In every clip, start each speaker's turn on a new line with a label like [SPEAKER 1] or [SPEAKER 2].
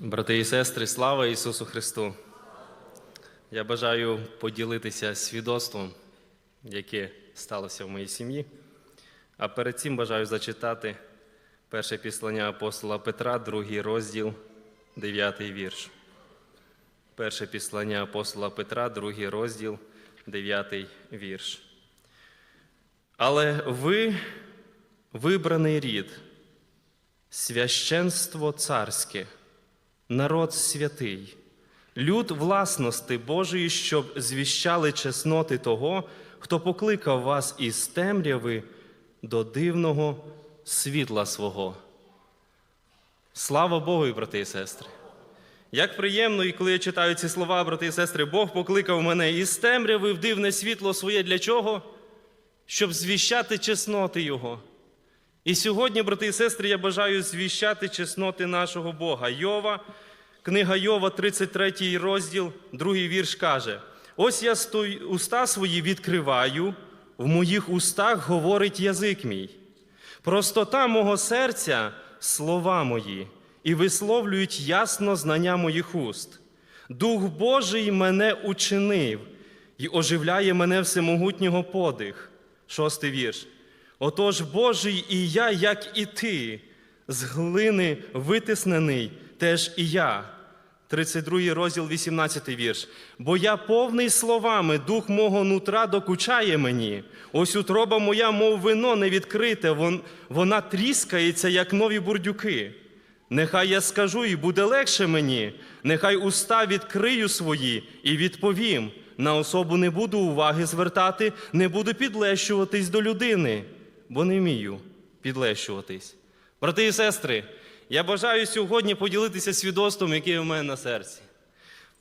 [SPEAKER 1] Брати і сестри, слава Ісусу Христу! Я бажаю поділитися свідоцтвом, яке сталося в моїй сім'ї. А перед цим бажаю зачитати перше післання апостола Петра, другий розділ, дев'ятий вірш. Перше післання апостола Петра, другий розділ, дев'ятий вірш. Але ви вибраний рід, священство царське, народ святий, люд власності Божої, щоб звіщали чесноти того, хто покликав вас із темряви до дивного світла свого. Слава Богу, брати і сестри! Як приємно, і коли я читаю ці слова, брати і сестри, Бог покликав мене із темряви в дивне світло своє для чого? Щоб звіщати чесноти Його. І сьогодні, брати і сестри, я бажаю звіщати чесноти нашого Бога. Йова, книга Йова, 33 розділ, другий вірш каже: Ось я стою, уста свої відкриваю, в моїх устах говорить язик мій. Простота мого серця слова мої, і висловлюють ясно знання моїх уст. Дух Божий мене учинив і оживляє мене всемогутнього подих. Шостий вірш. Отож Божий і я, як і ти, з глини витиснений, теж і я. 32 розділ, 18 вірш. Бо я повний словами, дух мого нутра докучає мені. Ось утроба моя, мов вино не відкрите, вон- вона тріскається, як нові бурдюки. Нехай я скажу, і буде легше мені, нехай уста відкрию свої і відповім. На особу не буду уваги звертати, не буду підлещуватись до людини, бо не вмію підлещуватись. Брати і сестри, я бажаю сьогодні поділитися свідоцтвом, яке в мене на серці.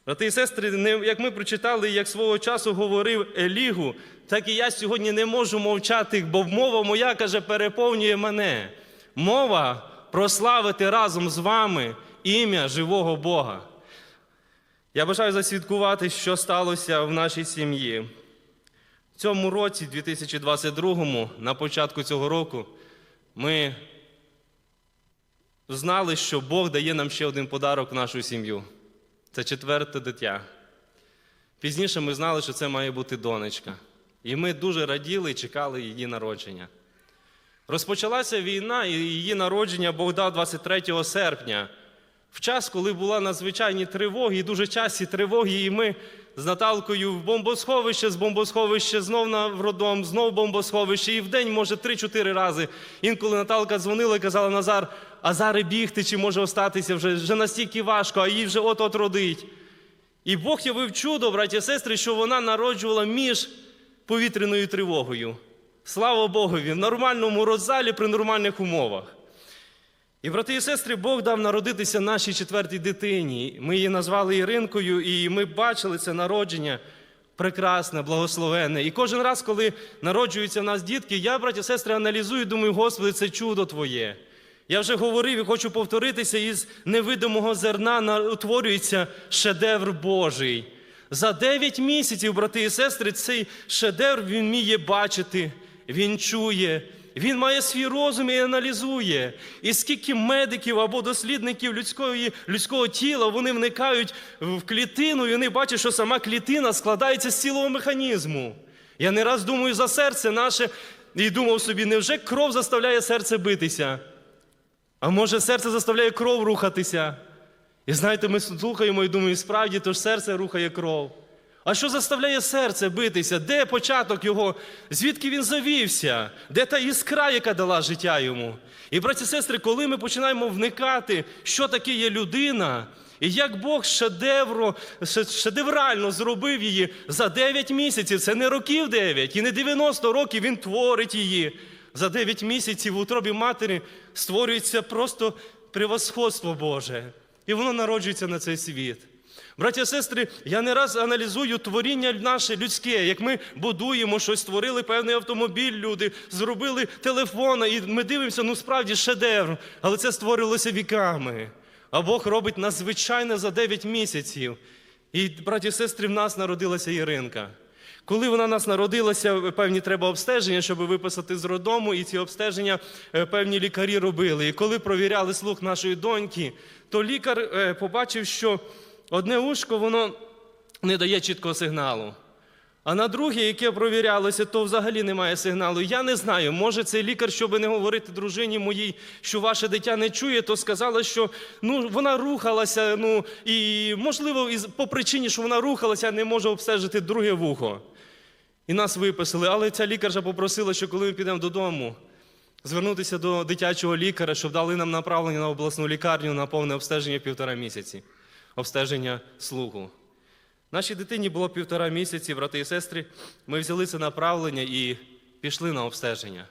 [SPEAKER 1] Брати і сестри, як ми прочитали, як свого часу говорив Елігу, так і я сьогодні не можу мовчати, бо мова моя, каже, переповнює мене. Мова прославити разом з вами ім'я живого Бога. Я бажаю засвідкувати, що сталося в нашій сім'ї. Цьому році, 2022, на початку цього року, ми знали, що Бог дає нам ще один подарок в нашу сім'ю. Це четверте дитя. Пізніше ми знали, що це має бути донечка. І ми дуже раділи і чекали її народження. Розпочалася війна, і її народження Бог дав 23 серпня, в час, коли були надзвичайні тривоги, і дуже часті тривоги, і ми з Наталкою в бомбосховище, з бомбосховища знов на в роддом, знов бомбосховище, і в день, може, 3-4 рази. Інколи Наталка дзвонила і казала, Назар, а бігти чи може остатися вже, вже настільки важко, а їй вже от-от родить. І Бог явив чудо, браті і сестри, що вона народжувала між повітряною тривогою. Слава Богові, в нормальному родзалі при нормальних умовах. І, брати і сестри, Бог дав народитися нашій четвертій дитині. Ми її назвали Іринкою, і ми бачили це народження прекрасне, благословенне. І кожен раз, коли народжуються в нас дітки, я, браті і сестри, аналізую, думаю, Господи, це чудо Твоє. Я вже говорив і хочу повторитися, із невидимого зерна утворюється шедевр Божий. За 9 місяців, брати і сестри, цей шедевр він вміє бачити, він чує, він має свій розум і аналізує. І скільки медиків або дослідників людської, людського тіла вони вникають в клітину, і вони бачать, що сама клітина складається з цілого механізму. Я не раз думаю за серце наше і думав собі, невже кров заставляє серце битися? А може, серце заставляє кров рухатися? І знаєте, ми слухаємо і думаємо, справді, то ж серце рухає кров. А що заставляє серце битися? Де початок його? Звідки він завівся? Де та іскра, яка дала життя йому? І, браті і сестри, коли ми починаємо вникати, що таке є людина, і як Бог шедевро, шедеврально зробив її за 9 місяців, це не років 9 і не 90 років він творить її. За 9 місяців в утробі матері створюється просто превосходство Боже. І воно народжується на цей світ. Браття і сестри, я не раз аналізую творіння наше людське, як ми будуємо щось, створили певний автомобіль, люди, зробили телефон, і ми дивимося, ну справді шедевр, але це створилося віками. А Бог робить надзвичайне за 9 місяців. І, браті і сестри, в нас народилася Іринка. Коли вона нас народилася, певні треба обстеження, щоб виписати з роддому, і ці обстеження е, певні лікарі робили. І коли провіряли слух нашої доньки, то лікар е, побачив, що одне ушко воно не дає чіткого сигналу. А на друге, яке провірялося, то взагалі немає сигналу. Я не знаю, може цей лікар, щоб не говорити дружині моїй, що ваше дитя не чує, то сказала, що ну, вона рухалася, ну, і можливо, із, по причині, що вона рухалася, не може обстежити друге вухо. І нас виписали. Але ця лікарша попросила, що коли ми підемо додому, звернутися до дитячого лікаря, щоб дали нам направлення на обласну лікарню на повне обстеження півтора місяці, обстеження слуху. Нашій дитині було півтора місяці, брати і сестри. Ми взяли це направлення і пішли на обстеження.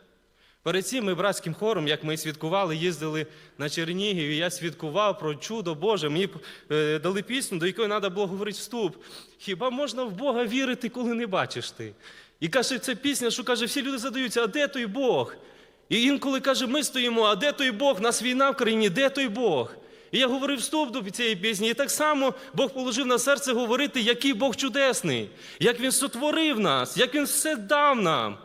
[SPEAKER 1] Перед цим ми братським хором, як ми святкували, їздили на Чернігів, і я святкував про чудо Боже. Мені е, дали пісню, до якої треба було говорити вступ. Хіба можна в Бога вірити, коли не бачиш ти? І каже, це пісня, що каже, всі люди задаються, а де той Бог? І інколи каже, ми стоїмо, а де той Бог? Нас війна в країні, де той Бог? І я говорив до цієї пісні, і так само Бог положив на серце говорити, який Бог чудесний, як Він сотворив нас, як Він все дав нам.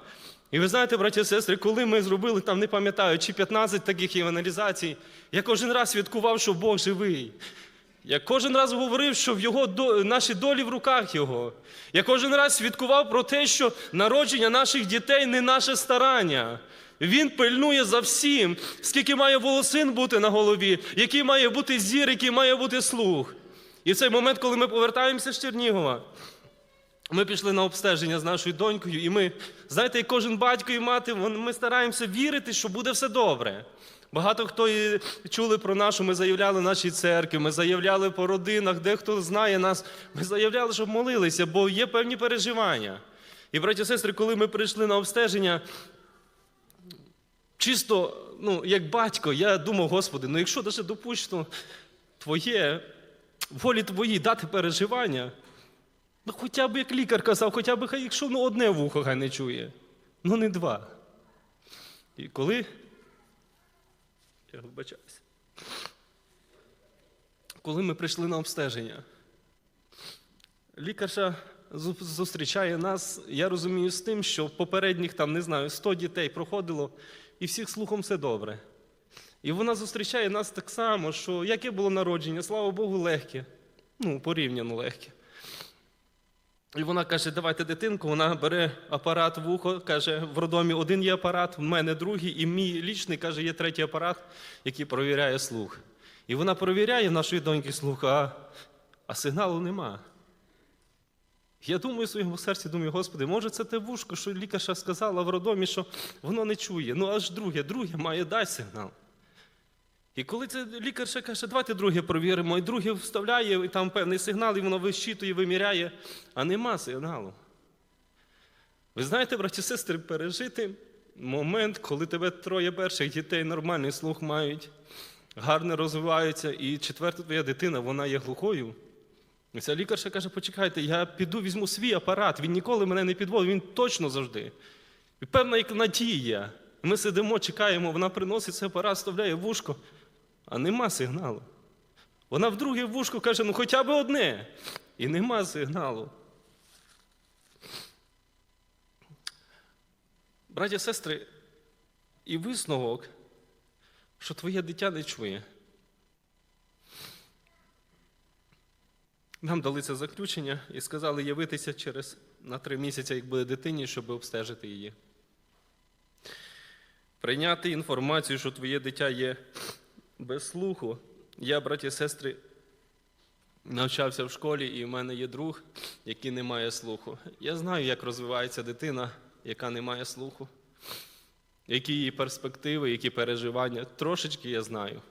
[SPEAKER 1] І ви знаєте, браті і сестри, коли ми зробили там, не пам'ятаю, чи 15 таких евангелізацій, я кожен раз святкував, що Бог живий. Я кожен раз говорив, що в його наші долі в руках Його. Я кожен раз свідкував про те, що народження наших дітей не наше старання. Він пильнує за всім, скільки має волосин бути на голові, який має бути зір, який має бути слух. І в цей момент, коли ми повертаємося з Чернігова, ми пішли на обстеження з нашою донькою, і ми, знаєте, як кожен батько і мати, ми стараємося вірити, що буде все добре. Багато хто і чули про нашу, ми заявляли нашій церкві, ми заявляли по родинах, дехто знає нас, ми заявляли, щоб молилися, бо є певні переживання. І, браті і сестри, коли ми прийшли на обстеження, чисто, ну, як батько, я думав, Господи, ну якщо даже допущено твоє, волі твоїй дати переживання, ну хоча б як лікар казав, хоча б хай, якщо ну, одне вухо хай не чує, ну не два. І коли. Я вибачаюся. Коли ми прийшли на обстеження, лікарша зустрічає нас, я розумію, з тим, що попередніх там, не знаю, 100 дітей проходило, і всіх слухом все добре. І вона зустрічає нас так само, що яке було народження, слава Богу, легке. Ну, порівняно легке. І вона каже: давайте дитинку, вона бере апарат в ухо, каже, в роддомі один є апарат, в мене другий, і мій лічний каже, є третій апарат, який провіряє слух. І вона провіряє нашої доньки слух, а, а сигналу нема. Я думаю в своєму серці, думаю, Господи, може це те вушко, що лікарша сказала в роддомі, що воно не чує. Ну аж друге, друге має дати сигнал. І коли це лікарша каже, давайте друге провіримо, і друге вставляє і там певний сигнал, і воно вищитує, виміряє, а нема сигналу. Ви знаєте, браті сестри, пережити момент, коли тебе троє перших дітей нормальний слух мають, гарно розвиваються, і четверта твоя дитина, вона є глухою. Ця лікарша каже: почекайте, я піду візьму свій апарат, він ніколи мене не підводив, він точно завжди. І певна як надія. Ми сидимо, чекаємо, вона приносить цей апарат, вставляє вушко, а нема сигналу. Вона в друге вушко каже, ну хоча б одне. І нема сигналу. Браті сестри, і висновок, що твоє дитя не чує. Нам дали це заключення і сказали явитися через на три місяці, як буде дитині, щоб обстежити її. Прийняти інформацію, що твоє дитя є без слуху. Я, браті і сестри, навчався в школі, і в мене є друг, який не має слуху. Я знаю, як розвивається дитина, яка не має слуху, які її перспективи, які переживання. Трошечки я знаю.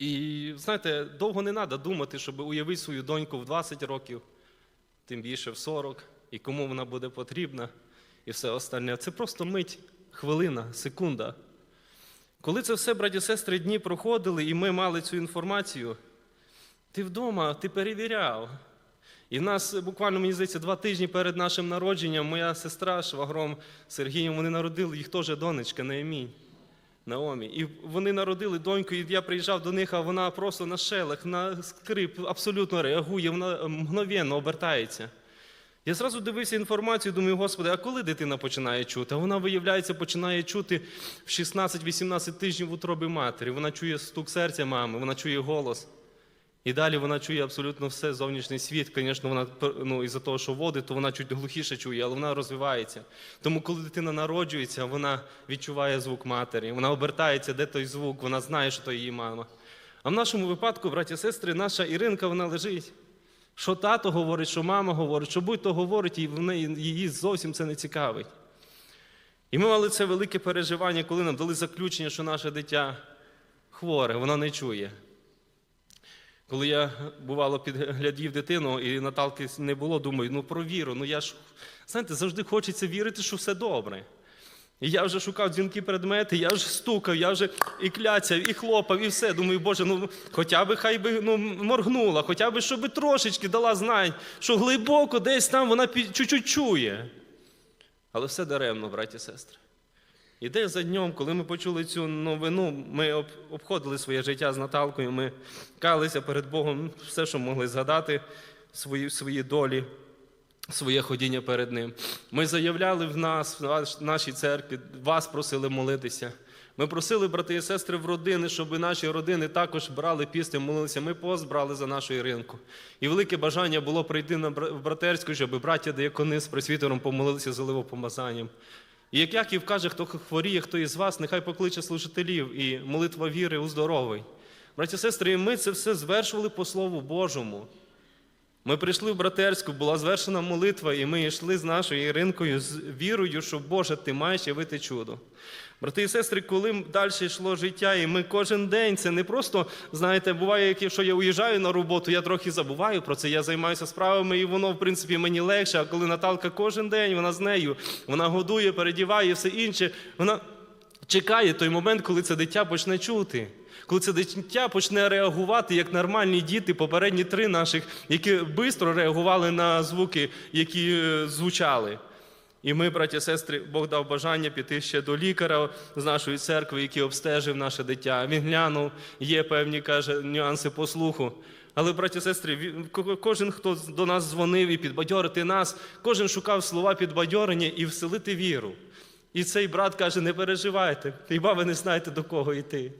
[SPEAKER 1] І знаєте, довго не треба думати, щоб уявити свою доньку в 20 років, тим більше в 40, і кому вона буде потрібна, і все остальне. Це просто мить, хвилина, секунда. Коли це все, браті сестри, дні проходили, і ми мали цю інформацію, ти вдома, ти перевіряв. І в нас буквально, мені здається, два тижні перед нашим народженням моя сестра швагром Сергієм, вони народили їх теж донечка Неемінь. Наомі. І вони народили доньку, і я приїжджав до них, а вона просто на шелех, на скрип абсолютно реагує, вона мгновенно обертається. Я зразу дивився інформацію, думаю, Господи, а коли дитина починає чути? А вона, виявляється, починає чути в 16-18 тижнів в утробі матері. Вона чує стук серця мами, вона чує голос. І далі вона чує абсолютно все, зовнішній світ. Звісно, вона ну, із-за того, що водить, то вона чуть глухіше чує, але вона розвивається. Тому, коли дитина народжується, вона відчуває звук матері, вона обертається, де той звук, вона знає, що то її мама. А в нашому випадку, браті і сестри, наша Іринка вона лежить. Що тато говорить, що мама говорить, що будь-то говорить, і в неї її зовсім це не цікавить. І ми мали це велике переживання, коли нам дали заключення, що наше дитя хворе, воно не чує. Коли я бувало підглядів дитину, і Наталки не було, думаю, ну про віру. Ну я ж, знаєте, завжди хочеться вірити, що все добре. І я вже шукав дзвінки предмети, я вже стукав, я вже і кляцяв, і хлопав, і все. Думаю, Боже, ну хоча б хай би ну, моргнула, хоча б щоб трошечки дала знань, що глибоко десь там вона чуть-чуть чує. Але все даремно, браті і сестри. І день за днем, коли ми почули цю новину, ми обходили своє життя з Наталкою, ми калися перед Богом, все, що могли згадати, свої, свої долі, своє ходіння перед Ним. Ми заявляли в нас, в нашій церкві, вас просили молитися. Ми просили, брати і сестри, в родини, щоб наші родини також брали пісти, молилися. Ми пост брали за нашу Іринку. І велике бажання було прийти на братерську, щоб браття деякони з пресвітером помолилися за ливопомазанням. І як Яків каже, хто хворіє, хто із вас, нехай покличе служителів і молитва віри уздоровий. Браті і сестри, і ми це все звершували по Слову Божому. Ми прийшли в братерську, була звершена молитва, і ми йшли з нашою Іринкою з вірою, що Боже, ти маєш явити чудо. Брати і сестри, коли далі йшло життя, і ми кожен день, це не просто, знаєте, буває, якщо я уїжджаю на роботу, я трохи забуваю про це, я займаюся справами, і воно, в принципі, мені легше. А коли Наталка кожен день, вона з нею, вона годує, передіває, все інше, вона чекає той момент, коли це дитя почне чути. Коли це дитя почне реагувати як нормальні діти, попередні три наших, які швидко реагували на звуки, які е, звучали. І ми, браті і сестри, Бог дав бажання піти ще до лікаря з нашої церкви, який обстежив наше дитя. Він глянув, є певні каже, нюанси по слуху. Але, браті і сестри, кожен, хто до нас дзвонив і підбадьорити нас, кожен шукав слова підбадьорення і вселити віру. І цей брат каже: не переживайте, хіба ви не знаєте до кого йти.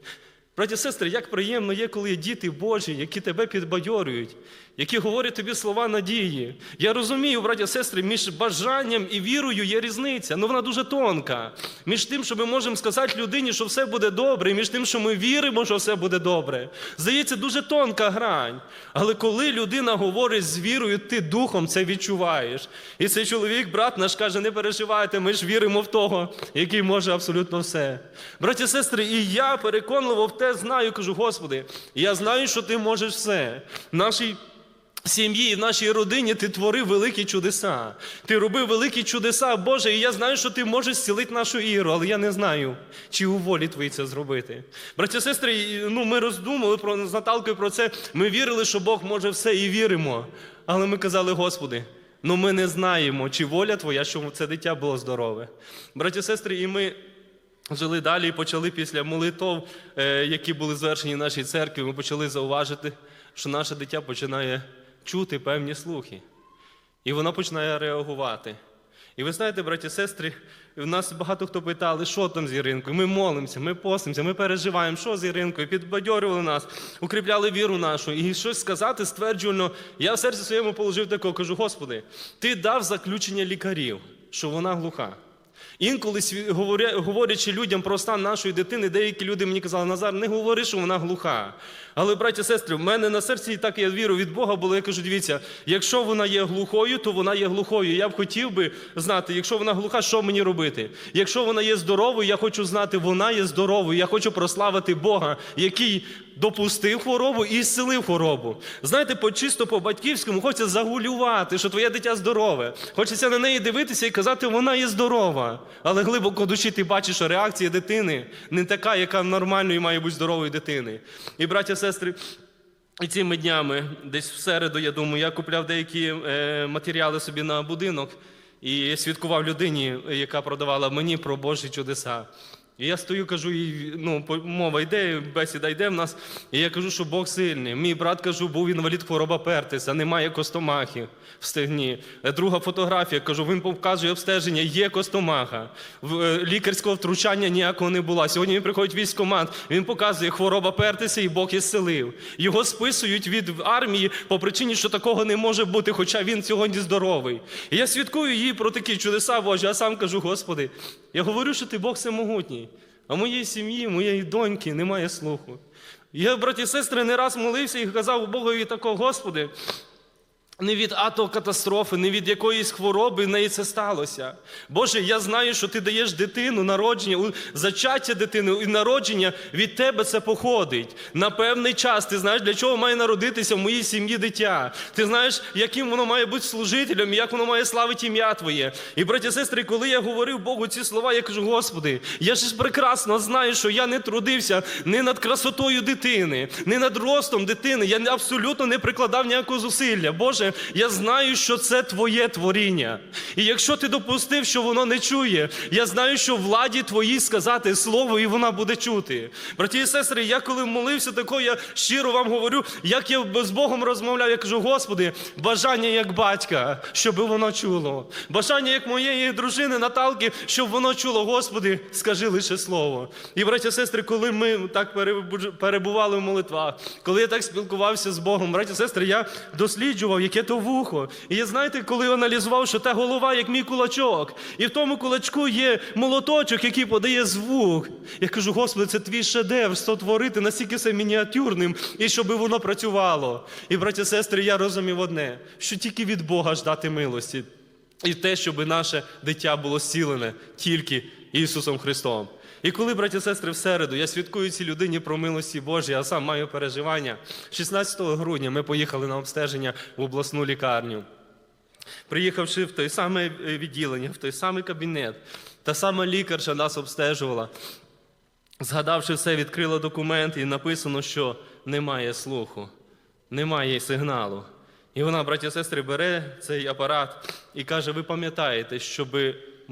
[SPEAKER 1] Браті і сестри, як приємно є, коли є діти Божі, які тебе підбадьорюють, які говорять тобі слова надії. Я розумію, браті і сестри, між бажанням і вірою є різниця, але вона дуже тонка. Між тим, що ми можемо сказати людині, що все буде добре, і між тим, що ми віримо, що все буде добре. Здається, дуже тонка грань. Але коли людина говорить з вірою, ти духом це відчуваєш. І цей чоловік, брат наш, каже: не переживайте, ми ж віримо в того, який може абсолютно все. Браті і сестри, і я переконливо в те знаю, кажу, Господи, я знаю, що ти можеш все. Нашій сім'ї і в нашій родині ти творив великі чудеса. Ти робив великі чудеса, Боже, і я знаю, що ти можеш зцілити нашу іру, але я не знаю, чи у волі твоїй це зробити. Браті і сестри, ну, ми роздумали про, з Наталкою про це. Ми вірили, що Бог може все і віримо. Але ми казали, Господи, ну ми не знаємо, чи воля Твоя, щоб це дитя було здорове. Браті сестри, і ми жили далі і почали після молитов, е, які були звершені в нашій церкві, ми почали зауважити, що наше дитя починає чути певні слухи. І воно починає реагувати. І ви знаєте, браті і сестри, в нас багато хто питали, що там з Іринкою. Ми молимося, ми постимося, ми переживаємо, що з Іринкою, підбадьорювали нас, укріпляли віру нашу. І щось сказати стверджувально, я в серці своєму положив такого, кажу, Господи, ти дав заключення лікарів, що вона глуха. Інколи говорячи людям про стан нашої дитини, деякі люди мені казали, Назар, не говори, що вона глуха. Але, браті і сестри, в мене на серці і так я віру від Бога було. Я кажу, дивіться, якщо вона є глухою, то вона є глухою. Я б хотів би знати, якщо вона глуха, що мені робити? Якщо вона є здоровою, я хочу знати, вона є здоровою. Я хочу прославити Бога, який допустив хворобу і зцілив хворобу. Знаєте, по чисто по-батьківському хочеться загулювати, що твоє дитя здорове. Хочеться на неї дивитися і казати, вона є здорова. Але глибоко душі ти бачиш, що реакція дитини не така, яка нормальної має бути здорової дитини. І браття, сестри. І цими днями, десь в середу, я думаю, я купляв деякі е, матеріали собі на будинок і свідкував людині, яка продавала мені про Божі чудеса. І я стою, кажу, і, ну, мова йде, бесіда йде в нас. І я кажу, що Бог сильний. Мій брат кажу, був інвалід хвороба Пертиса, немає костомахи в стегні. Е, Друга фотографія, кажу, він показує обстеження, є костомаха. Е, Лікарського втручання ніякого не було. Сьогодні він приходить в військкомат, він показує хвороба Пертиса і Бог ісцелив. Його списують від армії по причині, що такого не може бути, хоча він сьогодні здоровий. І я свідкую їй про такі чудеса Божі, а сам кажу, Господи, я говорю, що ти Бог всемогутній, а моєї сім'ї, моєї доньки немає слуху. Я, браті і сестри, не раз молився і казав Богові такого, Господи, не від атокатастрофи, не від якоїсь хвороби в неї це сталося. Боже, я знаю, що ти даєш дитину, народження, зачаття дитини і народження від тебе це походить. На певний час ти знаєш, для чого має народитися в моїй сім'ї дитя. Ти знаєш, яким воно має бути служителем, як воно має славити ім'я Твоє. І, браті сестри, коли я говорив Богу ці слова, я кажу, Господи, я ж прекрасно знаю, що я не трудився не над красотою дитини, не над ростом дитини. Я абсолютно не прикладав ніякого зусилля. Боже, я знаю, що це Твоє творіння. І якщо ти допустив, що воно не чує, я знаю, що владі твоїй сказати слово, і вона буде чути. Браті і сестри, я коли молився такого, я щиро вам говорю, як я з Богом розмовляв, я кажу, Господи, бажання як батька, щоб воно чуло. Бажання як моєї дружини Наталки, щоб воно чуло. Господи, скажи лише слово. І, браті і сестри, коли ми так перебували в молитвах, коли я так спілкувався з Богом, браті і сестри, я досліджував, яке то вухо. І знаєте, коли аналізував, що та голова, як мій кулачок, і в тому кулачку є молоточок, який подає звук. Я кажу, Господи, це твій шедевр, створити настільки це мініатюрним, і щоб воно працювало. І, браті сестри, я розумів одне, що тільки від Бога ждати милості. І те, щоб наше дитя було зцілене тільки Ісусом Христом. І коли, браті і сестри, в середу я свідкую цій людині про милості Божі, а сам маю переживання. 16 грудня ми поїхали на обстеження в обласну лікарню. Приїхавши в той саме е, відділення, в той самий кабінет, та сама лікарша нас обстежувала. Згадавши все, відкрила документ і написано, що немає слуху, немає сигналу. І вона, браті і сестри, бере цей апарат і каже: ви пам'ятаєте, щоб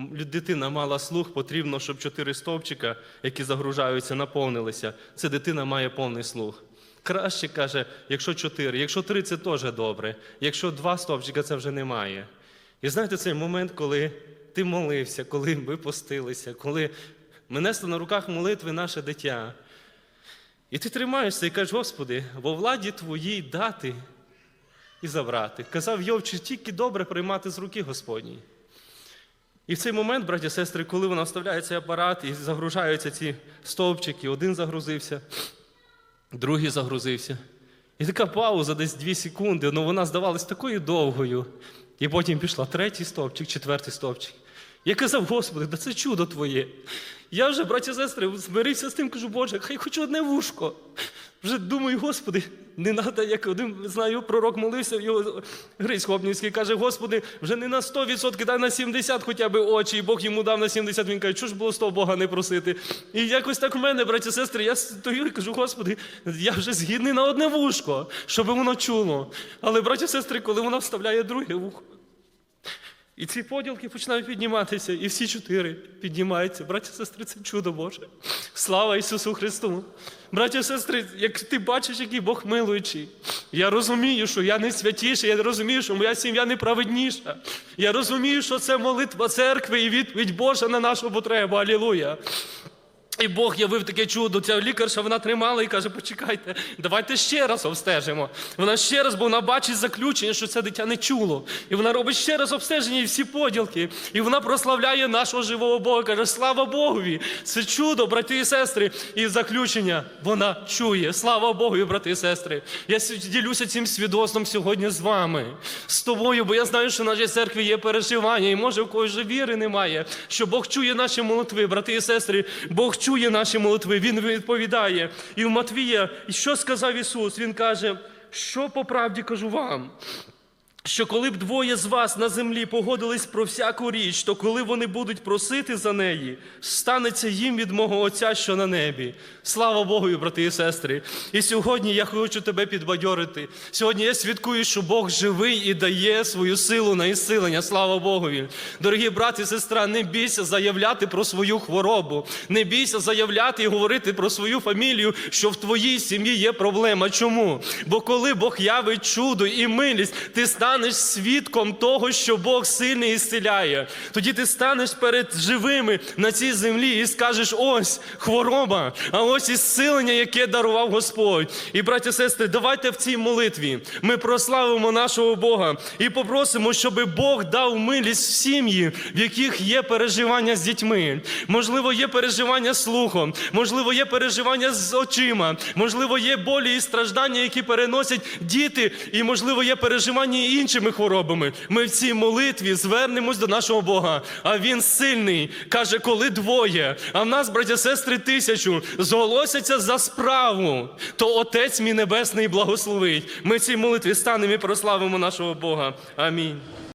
[SPEAKER 1] дитина мала слух, потрібно, щоб чотири стовпчика, які загружаються, наповнилися. Це дитина має повний слух. Краще каже, якщо чотири, якщо три, це теж добре. Якщо два стовпчика, це вже немає. І знаєте, цей момент, коли ти молився, коли ми постилися, коли ми несли на руках молитви наше дитя. І ти тримаєшся і кажеш, Господи, во владі твоїй дати і забрати. Казав Йов, чи тільки добре приймати з руки Господній. І в цей момент, браті і сестри, коли вона вставляє цей апарат і загружаються ці стовпчики, один загрузився, другий загрузився. І така пауза, десь дві секунди, ну вона здавалась такою довгою. І потім пішла третій стовпчик, четвертий стовпчик. Я казав, Господи, да це чудо Твоє. Я вже, браті і сестри, змирився з тим, кажу, Боже, хай хоч одне вушко. Вже думаю, Господи, не треба, як один знаю, пророк молився, його Грись Хопнівський каже, Господи, вже не на 100%, дай на 70 хоча б очі, і Бог йому дав на 70, він каже, що ж було з того Бога не просити. І якось так в мене, браті сестри, я стою і кажу, Господи, я вже згідний на одне вушко, щоб воно чуло. Але, браті сестри, коли вона вставляє друге вухо, і ці поділки починають підніматися, і всі чотири піднімаються. Браття, сестри, це чудо Боже. Слава Ісусу Христу. Браття, сестри, як ти бачиш, який Бог милуючий. Я розумію, що я не святіший, я розумію, що моя сім'я не праведніша. Я розумію, що це молитва церкви і відповідь Божа на нашу потребу. Алілуя. І Бог явив таке чудо. Ця лікарша вона тримала і каже: почекайте, давайте ще раз обстежимо. Вона ще раз, бо вона бачить заключення, що це дитя не чуло. І вона робить ще раз обстеження і всі поділки. І вона прославляє нашого живого Бога. Каже, слава Богові! Це чудо, брати і сестри. І заключення вона чує. Слава Богу, брати і сестри. Я ділюся цим свідоцтвом сьогодні з вами, з тобою, бо я знаю, що в нашій церкві є переживання, і може в когось же віри немає, що Бог чує наші молитви, брати і сестри. Бог чує наші молитви, Він відповідає. І в Матвія, і що сказав Ісус? Він каже, що по правді кажу вам.
[SPEAKER 2] Що коли б двоє з вас на землі погодились про всяку річ, то коли вони будуть просити за неї, станеться їм від мого Отця, що на небі. Слава Богу, брати і сестри. І сьогодні я хочу тебе підбадьорити. Сьогодні я свідкую, що Бог живий і дає свою силу на ісцілення. Слава Богу. Дорогі брати і сестра, не бійся заявляти про свою хворобу, не бійся заявляти і говорити про свою фамілію, що в твоїй сім'ї є проблема. Чому? Бо коли Бог явить чудо і милість, ти станеш свідком того, що Бог сильний і зціляє. Тоді ти станеш перед живими на цій землі і скажеш: ось хвороба, а ось ісцілення, яке дарував Господь. І, браті сестри, давайте в цій молитві ми прославимо нашого Бога і попросимо, щоб Бог дав милість в сім'ї, в яких є переживання з дітьми. Можливо, є переживання слухом, можливо, є переживання з очима, можливо, є болі і страждання, які переносять діти, і можливо, є переживання і іншими хворобами. Ми в цій молитві звернемось до нашого Бога. А він сильний. каже, коли двоє, а в нас, браття сестри, тисячу зголосяться за справу, то Отець мій Небесний благословить. Ми в цій молитві станемо і прославимо нашого Бога. Амінь.